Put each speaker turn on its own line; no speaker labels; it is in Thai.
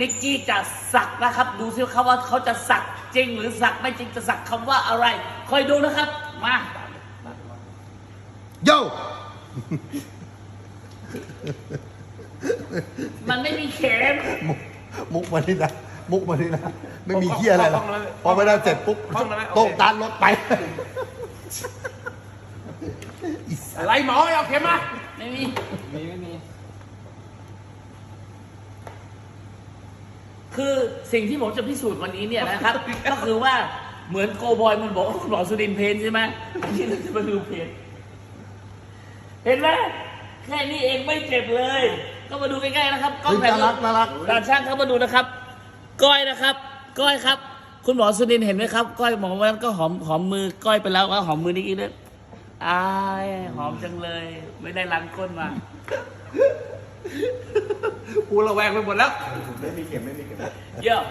นิกกี้จะสักนะครับ ดูซิเขาว่าเขาจะสักจริงหรือสักไม่จริงจะสักคำว่าอะไร คอยดูนะครับ มา
โย่
มันไม่มีเข็ม
มุกมุกมานี่นะมุกมานี่นะไม่มีเฮียอะไรหรอกพอไปได้เสร็จปุ๊บ
ห้องนั้นไหมโอเค
โต๊ะด้านรถไป
อะไรหมอเอาเข็มมา
ไม่มี
มีไม่มี
คือสิ่งที่ผมจะพิสูจน์วันนี้เนี่ยนะครับ ก็คือว่าเหมือนโกบอยมันบอกว่าคุณหมอสุดินเพนใช่ไหมอันนี้เราจะมาดูเพนเห็นไหมแค่นี้เองไม่เจ็บเลย ก็มาดูใกล้ๆนะครับกล้อง
เฮ้ย
ถ่าย
น่ารักน่ารัก
ตาช่างเข้ามาดูนะครับ ก้อยนะครับ ก้อยครับ คุณหมอสุดินเห็นไหมครับ ก้อยหมอวันนั้นก็หอมหอมมือก้อยไปแล้วว่าหอมมือนิกกี้ด้วยอายหอมจังเลย ไม่ได้ล้างก้นมา
กูระแวงไปหมดแล้ว
ไม่มีเข็มไม่มีเข็ม
เยอะ